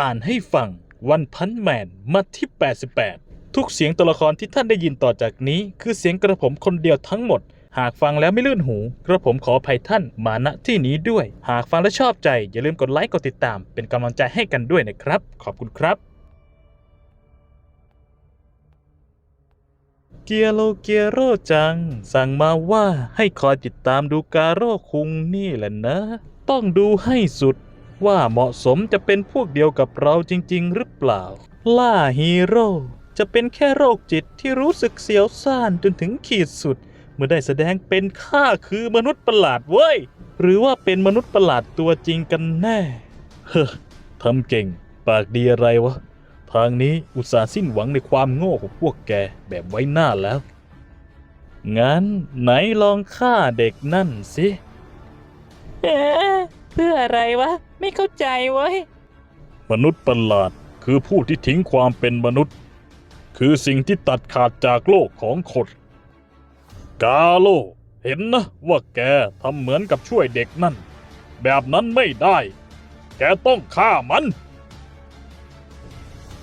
อ่านให้ฟังวันพันแมนมาที่ 88 ทุกเสียงตัวละครที่ท่านได้ยินต่อจากนี้ คือเสียงกระผมคนเดียวทั้งหมด หากฟังแล้วไม่ลื่นหู กระผมขออภัยท่านมาณที่นี้ด้วย หากฟังและชอบใจ อย่าลืมกดไลค์กดติดตาม เป็นกำลังใจให้กันด้วยนะครับ ขอบคุณครับเกียโลเกียโรจัง สั่งมาว่าให้คอยติดตามดูการโรคุงนี่แหละนะ ต้องดูให้สุด ว่าเหมาะสมจะเป็นพวกเดียวกับเราจริง ๆ หรือเปล่า ล่าฮีโร่จะเป็นแค่โรคจิตที่รู้สึกเสียวซ่านจนถึงขีดสุด เมื่อได้แสดงเป็นข้าคือมนุษย์ประหลาดเว้ย หรือว่าเป็นมนุษย์ประหลาดตัวจริงกันแน่ เฮ้อทำเก่ง ปากดีอะไรวะ ทางนี้อุตส่าห์สิ้นหวังในความโง่ของพวกแกแบบไว้หน้าแล้ว งั้นไหนลองฆ่าเด็กนั่นสิ เพื่ออะไรวะ ไม่เข้าใจเว้ย มนุษย์ประหลาดคือผู้ที่ทิ้งความเป็นมนุษย์ คือสิ่งที่ตัดขาดจากโลกของคนกาโล เห็นนะว่าแกทำเหมือนกับช่วยเด็กนั่น แบบนั้นไม่ได้ แกต้องฆ่ามัน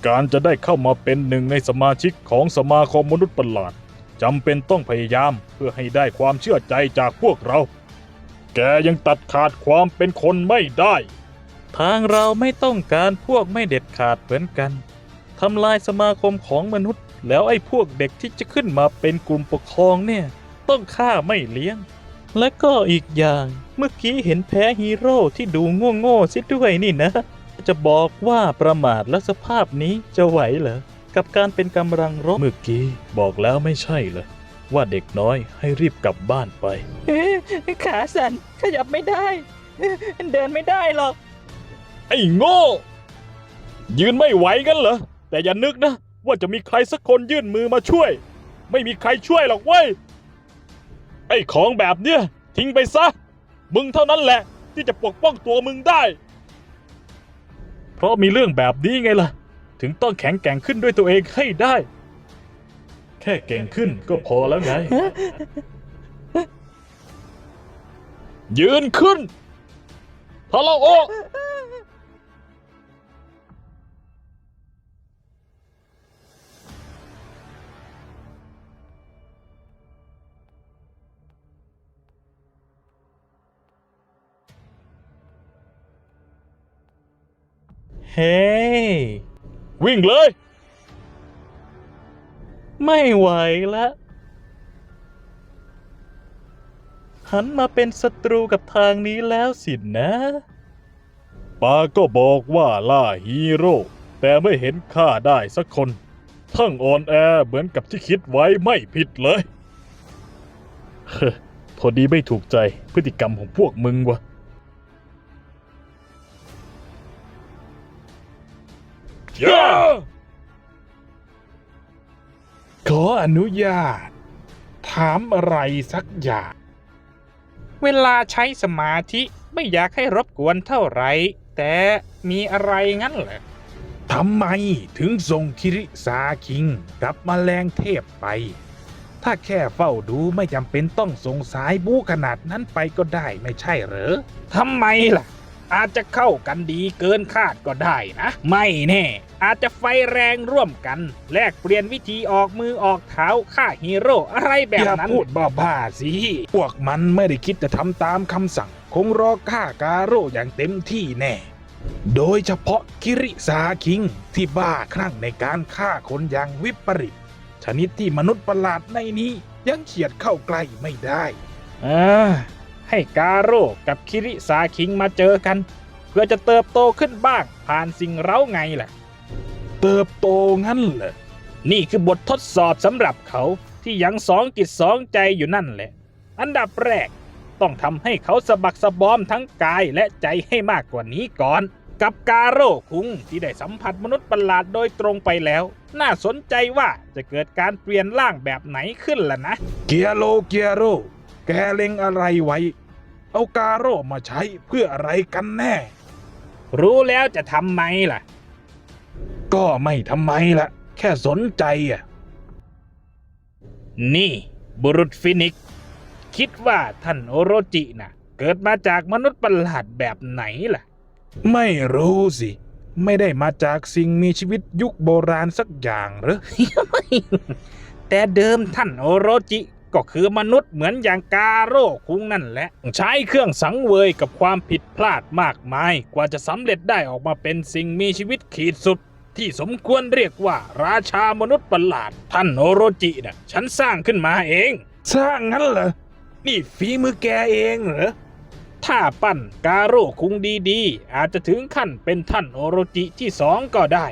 การจะได้เข้ามาเป็นหนึ่งในสมาชิกของสมาคมมนุษย์ประหลาดจำเป็นต้องพยายามเพื่อให้ได้ความเชื่อใจจากพวกเรา แกยังตัดขาดความเป็นคนไม่ได้ ทางเราไม่ต้องการพวกไม่เด็ดขาดเหมือนกันทำลายสมาคมของมนุษย์ แล้วไอ้พวกเด็กที่จะขึ้นมาเป็นกลุ่มปกครองเนี่ย ต้องฆ่าไม่เลี้ยง และก็อีกอย่างเมื่อกี้เห็นแพ้ฮีโร่ที่ดูโง่ๆซิด้วยนี่นะ จะบอกว่าประมาทและสภาพนี้จะไหวเหรอ กับการเป็นกำลังรบเมื่อกี้บอกแล้วไม่ใช่เหรอ ว่าเด็กน้อยให้รีบกลับบ้านไปเอ๊ะขาสั่นขยับไม่ได้ เดินไม่ได้หรอก ไอ้โง่ ยืนไม่ไหวกันเหรอ แต่อย่านึกนะ ว่าจะมีใครสักคนยื่นมือมาช่วย ไม่มีใครช่วยหรอกเว้ย ไอ้ของแบบเนี้ยทิ้งไปซะ มึงเท่านั้นแหละ ที่จะปกป้องตัวมึงได้ เพราะมีเรื่องแบบนี้ไงล่ะ ถึงต้องแข็งแกร่งขึ้นด้วยตัวเองให้ได้ แค่เก่งขึ้นก็พอแล้วไง ยืนขึ้นทาราโอ เฮ้ วิ่งเลย ไม่ไหวแล้ว หันมาเป็นศัตรูกับทางนี้แล้วสินะ ปาก็บอกว่าล่าฮีโร่ แต่ไม่เห็นฆ่าได้สักคน ทั้งอ่อนแอเหมือนกับที่คิดไว้ไม่ผิดเลยเฮ้อพอดีไม่ถูกใจพฤติกรรมของพวกมึงวะย่า ขออนุญาต ถามอะไรสักอย่าง เวลาใช้สมาธิไม่อยากให้รบกวนเท่าไหร่แต่มีอะไรงั้นเหรอทำไมถึงส่งคิริสาคิงกับมแมลงเทพไป ถ้าแค่เฝ้าดูไม่จำเป็นต้องส่งสายบูขนาดนั้นไปก็ได้ไม่ใช่เหรอทำไมล่ะ อาจจะเข้ากันดีเกินคาดก็ได้นะ ไม่แน่ อาจจะไฟแรงร่วมกัน แลกเปลี่ยนวิธีออกมือออกเท้าฆ่าฮีโร่อะไรแบบอย่านั้น พูดบ้าๆสิ พวกมันไม่ได้คิดจะทำตามคำสั่ง คงรอฆ่าการโร่อย่างเต็มที่แน่ โดยเฉพาะคิริสาคิง ที่บ้าคลั่งในการฆ่าคนอย่างวิปริต ชนิดที่มนุษย์ประหลาดในนี้ยังเฉียดเข้าใกล้ไม่ได้อ่าให้กาโร่กับคิริสาคิงมาเจอกัน เพื่อจะเติบโตขึ้นบ้างผ่านสิ่งเร้าไงล่ะ เติบโตงั้นเหรอนี่คือบททดสอบสำหรับเขาที่ยังสองจิตสองใจอยู่นั่นแหละ อันดับแรก ต้องทำให้เขาสะบักสะบอมทั้งกายและใจให้มากกว่านี้ก่อน กับกาโร่คุงที่ได้สัมผัสมนุษย์ประหลาดโดยตรงไปแล้ว น่าสนใจว่าจะเกิดการเปลี่ยนร่างแบบไหนขึ้นล่ะนะ เกียโลเกียโรแกเล็งอะไรไว้ เอากาโร่มาใช้เพื่ออะไรกันแน่ รู้แล้วจะทำไมล่ะ ก็ไม่ทำไมละแค่สนใจอะ นี่ บุรุษฟินิกซ์คิดว่าท่านโอโรจิน่ะ เกิดมาจากมนุษย์ประหลาดแบบไหนล่ะ ไม่รู้สิ ไม่ได้มาจากสิ่งมีชีวิตยุคโบราณสักอย่างเหรอแต่เดิมท่านโอโรจิก็คือมนุษย์เหมือนอย่างกาโร่คุงนั่นแหละ ใช้เครื่องสังเวยกับความผิดพลาดมากมาย กว่าจะสำเร็จได้ออกมาเป็นสิ่งมีชีวิตขีดสุด ที่สมควรเรียกว่าราชามนุษย์ประหลาด ท่านโอโรจิน่ะฉันสร้างขึ้นมาเอง สร้างงั้นเหรอ นี่ฝีมือแกเองเหรอ ถ้าปั้นกาโร่คุงดีๆ อาจจะถึงขั้นเป็นท่านโอโรจิที่สองก็ได้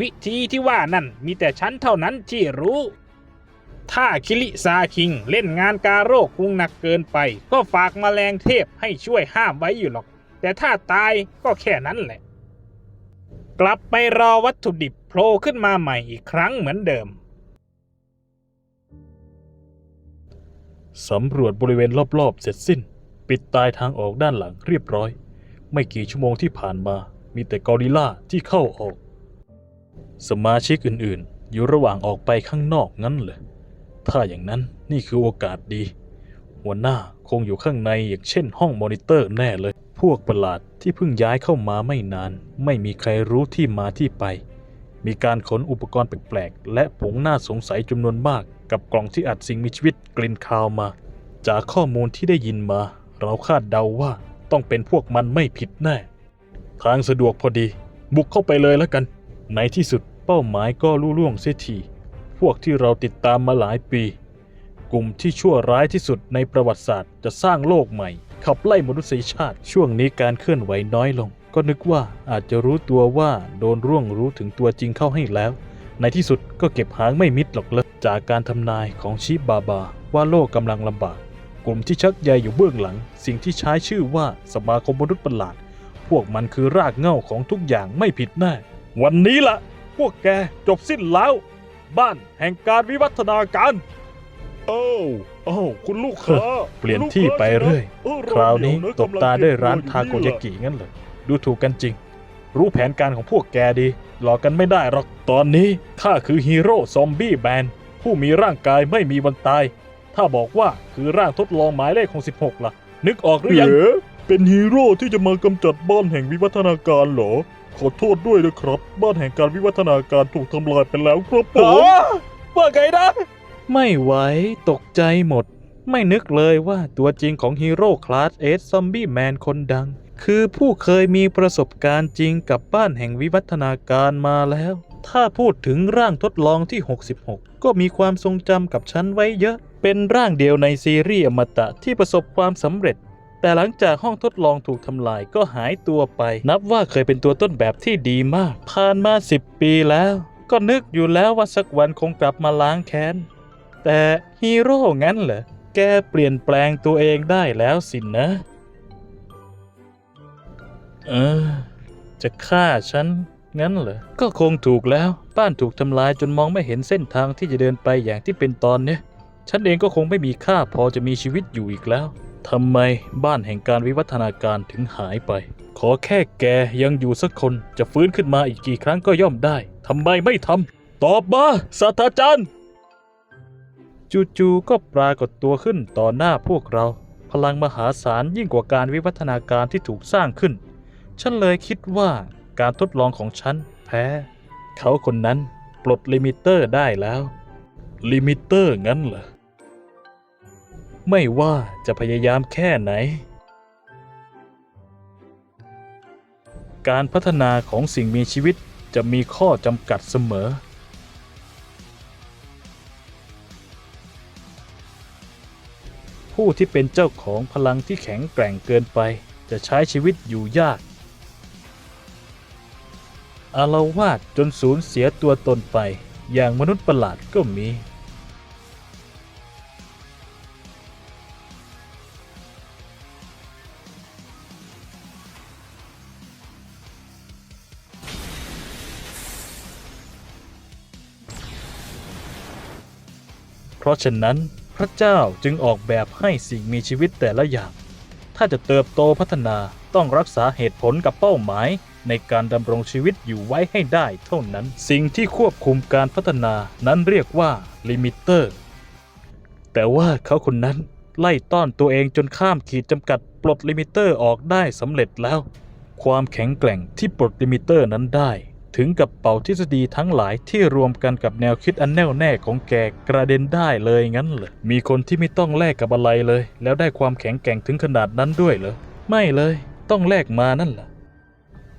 วิธีที่ว่านั่นมีแต่ฉันเท่านั้นที่รู้ ถ้าคิริซาคิงเล่นงานกาโร่คุงหนักเกินไป ก็ฝากมาแมลงเทพให้ช่วยห้ามไว้อยู่หรอก แต่ถ้าตายก็แค่นั้นแหละ กลับไปรอวัตถุดิบโผล่ขึ้นมาใหม่อีกครั้งเหมือนเดิม สำรวจบริเวณรอบๆ เสร็จสิ้น ปิดตายทางออกด้านหลังเรียบร้อย ไม่กี่ชั่วโมงที่ผ่านมา มีแต่กอริลลาที่เข้าออก สมาชิกอื่นๆ อยู่ระหว่างออกไปข้างนอกงั้นเหรอถ้าอย่างนั้นนี่คือโอกาสดี หัวหน้าคงอยู่ข้างในอย่างเช่นห้องมอนิเตอร์แน่เลย พวกประหลาดที่เพิ่งย้ายเข้ามาไม่นาน ไม่มีใครรู้ที่มาที่ไป มีการขนอุปกรณ์แปลกๆ และผงน่าสงสัยจำนวนมาก กับกล่องที่อัดสิ่งมีชีวิตกลิ่นคาวมา จากข้อมูลที่ได้ยินมา เราคาดเดาว่าต้องเป็นพวกมันไม่ผิดแน่ ทางสะดวกพอดี บุกเข้าไปเลยแล้วกัน ในที่สุดเป้าหมายก็ลุล่วงเสียทีพวกที่เราติดตามมาหลายปี กลุ่มที่ชั่วร้ายที่สุดในประวัติศาสตร์จะสร้างโลกใหม่ ขับไล่มนุษยชาติ ช่วงนี้การเคลื่อนไหวน้อยลง ก็นึกว่าอาจจะรู้ตัวว่าโดนร่วงรู้ถึงตัวจริงเข้าให้แล้ว ในที่สุดก็เก็บหางไม่มิดหรอกเลยจากการทำนายของชิบาบา ว่าโลกกำลังลำบาก กลุ่มที่ชักใยอยู่เบื้องหลัง สิ่งที่ใช้ชื่อว่าสมาคมมนุษย์ประหลาด พวกมันคือรากเหง้าของทุกอย่างไม่ผิดแน่วันนี้ละพวกแกจบสิ้นแล้ว บ้านแห่งการวิวัฒนาการ โอ้โอ้คุณลูกค้าเปลี่ยนที่ไปเรื่อย คราวนี้ตบตาด้วยร้านทาโกยากิงั้นเหรอดูถูกกันจริง รู้แผนการของพวกแกดี หลอกกันไม่ได้หรอก ตอนนี้ข้าคือฮีโร่ซอมบี้แมนผู้มีร่างกายไม่มีวันตาย ถ้าบอกว่าคือร่างทดลองหมายเลขของ 16 ล่ะ นึกออกหรือยัง เป็นฮีโร่ที่จะมากำจัดบ้านแห่งวิวัฒนาการเหรอ ขอโทษด้วยนะครับ บ้านแห่งการวิวัฒนาการถูกทำลายไปแล้วครับผมว่าไงนะ ไม่ไหวตกใจหมด ไม่นึกเลยว่าตัวจริงของฮีโร่คลาสเอสซอมบี้แมนคนดัง คือผู้เคยมีประสบการณ์จริงกับบ้านแห่งวิวัฒนาการมาแล้ว ถ้าพูดถึงร่างทดลองที่ 66 ก็มีความทรงจำกับฉันไว้เยอะ เป็นร่างเดียวในซีรีส์อมตะที่ประสบความสำเร็จแต่หลังจากห้องทดลองถูกทำลายก็หายตัวไป นับว่าเคยเป็นตัวต้นแบบที่ดีมาก ผ่านมา 10 ปีแล้ว ก็นึกอยู่แล้วว่าสักวันคงกลับมาล้างแค้น แต่ฮีโร่งั้นเหรอ แกเปลี่ยนแปลงตัวเองได้แล้วสินนะ เออ จะฆ่าฉัน งั้นเหรอ ก็คงถูกแล้ว บ้านถูกทำลายจนมองไม่เห็นเส้นทางที่จะเดินไปอย่างที่เป็นตอนเนี้ย ฉันเองก็คงไม่มีค่าพอจะมีชีวิตอยู่อีกแล้วทำไมบ้านแห่งการวิวัฒนาการถึงหายไป ขอแค่แกยังอยู่สักคนจะฟื้นขึ้นมาอีกกี่ครั้งก็ย่อมได้ทำไมไม่ทำตอบมาศาสตราจารย์ จู่ๆก็ปรากฏตัวขึ้นต่อหน้าพวกเรา พลังมหาศาลยิ่งกว่าการวิวัฒนาการที่ถูกสร้างขึ้น ฉันเลยคิดว่าการทดลองของฉันแพ้ เขาคนนั้นปลดลิมิเตอร์ได้แล้ว ลิมิเตอร์งั้นเหรอ ไม่ว่าจะพยายามแค่ไหน การพัฒนาของสิ่งมีชีวิตจะมีข้อจำกัดเสมอ ผู้ที่เป็นเจ้าของพลังที่แข็งแกร่งเกินไป จะใช้ชีวิตอยู่ยาก อาละวาดจนสูญเสียตัวตนไป อย่างมนุษย์ประหลาดก็มี เพราะฉะนั้น พระเจ้าจึงออกแบบให้สิ่งมีชีวิตแต่ละอย่าง ถ้าจะเติบโตพัฒนาต้องรักษาเหตุผลกับเป้าหมาย ในการดำรงชีวิตอยู่ไว้ให้ได้เท่านั้น สิ่งที่ควบคุมการพัฒนานั้นเรียกว่าลิมิเตอร์ แต่ว่าเขาคนนั้นไล่ต้อนตัวเองจนข้ามขีดจำกัดปลดลิมิเตอร์ออกได้สำเร็จแล้ว ความแข็งแกร่งที่ปลดลิมิเตอร์นั้นได้ ถึงกับเป่าทฤษฎีทั้งหลายที่รวมกันกับแนวคิดอันแน่วแน่ของแกกระเด็นได้เลยงั้นเหรอมีคนที่ไม่ต้องแลกกับอะไรเลย แล้วได้ความแข็งแกร่งถึงขนาดนั้นด้วยเหรอไม่เลย ต้องแลกมานั่นแหละ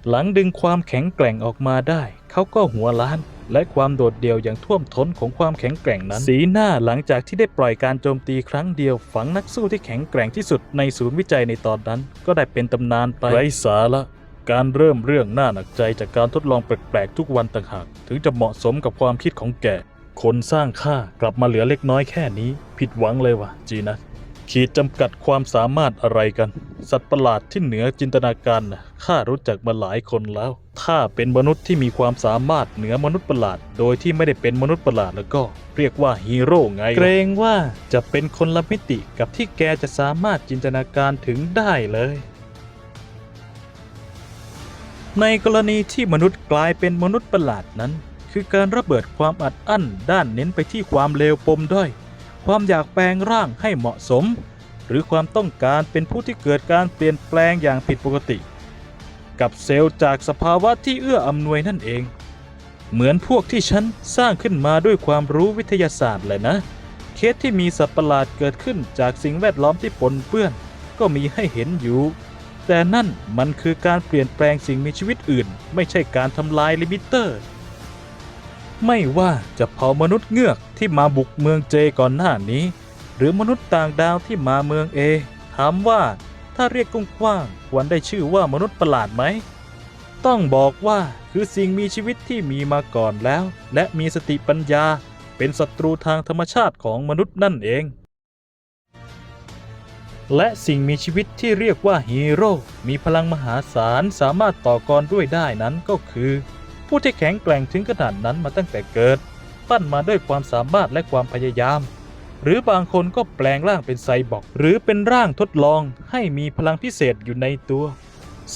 หลังดึงความแข็งแกร่งออกมาได้ เขาก็หัวล้าน และความโดดเดี่ยวอย่างท่วมท้นของความแข็งแกร่งนั้น สีหน้าหลังจากที่ได้ปล่อยการโจมตีครั้งเดียวฝังนักสู้ที่แข็งแกร่งที่สุดในศูนย์วิจัยในตอนนั้น ก็ได้เป็นตำนานไปไร้สาระ การเริ่มเรื่องน่าหนักใจจากการทดลองแปลกๆทุกวันต่างหากถึงจะเหมาะสมกับความคิดของแกคนสร้างค่ากลับมาเหลือเล็กน้อยแค่นี้ ผิดหวังเลยว่ะ จีนะขีดจำกัดความสามารถอะไรกัน สัตว์ประหลาดที่เหนือจินตนาการนะข้ารู้จักมาหลายคนแล้ว ถ้าเป็นมนุษย์ที่มีความสามารถเหนือมนุษย์ประหลาด โดยที่ไม่ได้เป็นมนุษย์ประหลาดแล้วก็ เรียกว่าฮีโร่ไง เกรงว่าจะเป็นคนละมิติกับที่แกจะสามารถจินตนาการถึงได้เลย ในกรณีที่มนุษย์กลายเป็นมนุษย์ประหลาดนั้น คือการระเบิดความอัดอั้นด้านเน้นไปที่ความเลวปมด้อย ความอยากแปลงร่างให้เหมาะสม หรือความต้องการเป็นผู้ที่เกิดการเปลี่ยนแปลงอย่างผิดปกติ กับเซลล์จากสภาวะที่เอื้ออำนวยนั่นเอง เหมือนพวกที่ฉันสร้างขึ้นมาด้วยความรู้วิทยาศาสตร์เลยนะ เคสที่มีสัตว์ประหลาดเกิดขึ้นจากสิ่งแวดล้อมที่ปนเปื้อน ก็มีให้เห็นอยู่ แต่นั่นมันคือการเปลี่ยนแปลงสิ่งมีชีวิตอื่น ไม่ใช่การทำลายลิมิเตอร์ ไม่ว่าจะเผ่ามนุษย์เงือกที่มาบุกเมืองเจก่อนหน้านี้ หรือมนุษย์ต่างดาวที่มาเมืองเอ ถามว่าถ้าเรียกกว้างๆควรได้ชื่อว่ามนุษย์ประหลาดไหม ต้องบอกว่าคือสิ่งมีชีวิตที่มีมาก่อนแล้ว และมีสติปัญญา เป็นศัตรูทางธรรมชาติของมนุษย์นั่นเอง และสิ่งมีชีวิตที่เรียกว่าฮีโร่มีพลังมหาศาลสามารถต่อกรด้วยได้นั้นก็คือ ผู้ที่แข็งแกร่งถึงขนาดนั้นมาตั้งแต่เกิด ปั้นมาด้วยความสามารถและความพยายาม หรือบางคนก็แปลงร่างเป็นไซบอร์กหรือเป็นร่างทดลองให้มีพลังพิเศษอยู่ในตัว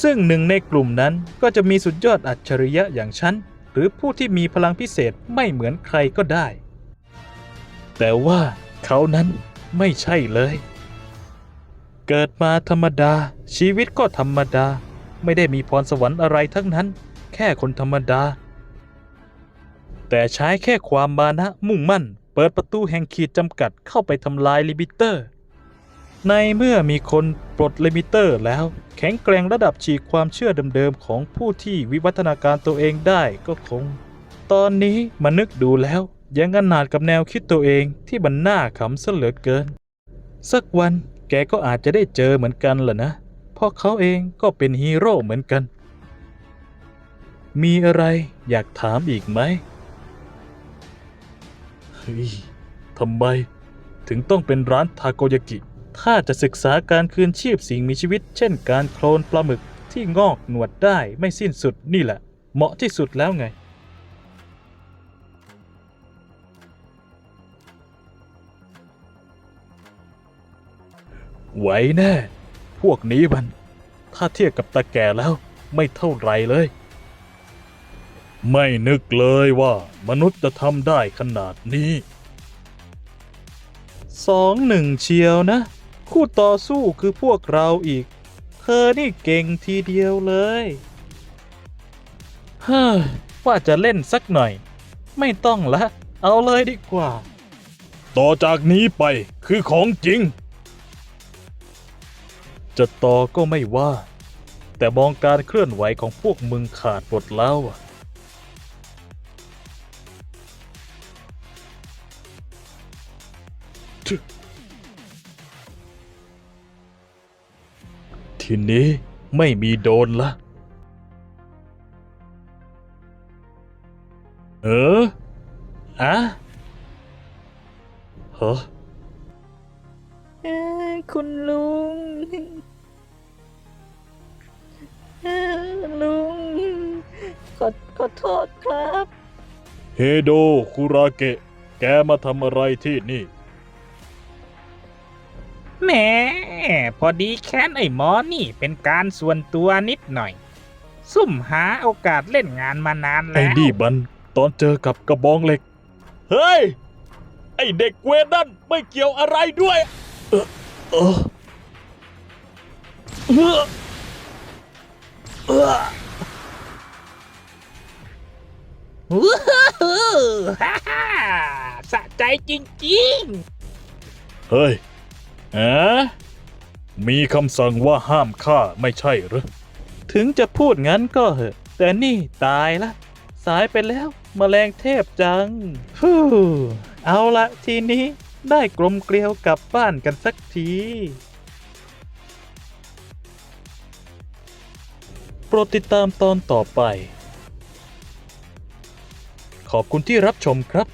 ซึ่งหนึ่งในกลุ่มนั้นก็จะมีสุดยอดอัจฉริยะอย่างฉันหรือผู้ที่มีพลังพิเศษไม่เหมือนใครก็ได้ แต่ว่าเขานั้นไม่ใช่เลย เกิดมาธรรมดา ชีวิตก็ธรรมดา ไม่ได้มีพรสวรรค์อะไรทั้งนั้น แค่คนธรรมดา แต่ใช้แค่ความมานะมุ่งมั่น เปิดประตูแห่งขีดจำกัดเข้าไปทำลายลิมิเตอร์ ในเมื่อมีคนปลดลิมิเตอร์แล้ว แข็งแกร่งระดับฉีกความเชื่อเดิมๆของผู้ที่วิวัฒนาการตัวเองได้ก็คง ตอนนี้มานึกดูแล้ว ยังอนาถกับแนวคิดตัวเองที่มันน่าขำซะเหลือเกิน สักวัน กก็อาจจะได้เจอเหมือนกันล่ะนะ เพราะเขาเองก็เป็นฮีโร่เหมือนกัน มีอะไรอยากถามอีกไหมเฮ้ยทำไม ถึงต้องเป็นร้านทาโกยากิ ถ้าจะศึกษาการคืนชีพสิ่งมีชีวิต เช่นการโคลนปลาหมึกที่งอกหนวดได้ไม่สิ้นสุดนี่แหละ เหมาะที่สุดแล้วไง ไหวแน่ พวกนี้มัน ถ้าเทียบกับตาแก่แล้วไม่เท่าไรเลย ไม่นึกเลยว่ามนุษย์จะทำได้ขนาดนี้สองหนึ่งเชียวนะ คู่ต่อสู้คือพวกเราอีก เธอนี่เก่งทีเดียวเลยเฮ้ยว่าจะเล่นสักหน่อย ไม่ต้องละ เอาเลยดีกว่า ต่อจากนี้ไปคือของจริง จะต่อก็ไม่ว่า แต่มองการเคลื่อนไหวของพวกมึงขาดหมดแล้วท,ทีนี้ไม่มีโดนละ เอออะฮะคุณลุง อขอโทษครับ เฮโดคุราเกะ แกมาทำอะไรที่นี่ แหมพอดีแค้นไอ้หมอนี่เป็นการส่วนตัวนิดหน่อย ซุ่มหาโอกาสเล่นงานมานานไอ้แล้ว นี่มัน ตอนเจอกับกระบองเหล็ก เฮ้ย ไอ้เด็กเวรนั่นไม่เกี่ยวอะไรด้วย เออเออเออ ฮ่าฮ่าสะใจจริงเฮ้ยแอะมีคำสั่งว่าห้ามฆ่าไม่ใช่หรือ ถึงจะพูดงั้นก็เหอะ แต่นี่ตายละ สายไปแล้วมแมลงเทพจังฟูเอาละทีนี้ได้กลมเกลียวกลับบ้านกันสักที โปรดติดตามตอนต่อไป ขอบคุณที่รับชมครับ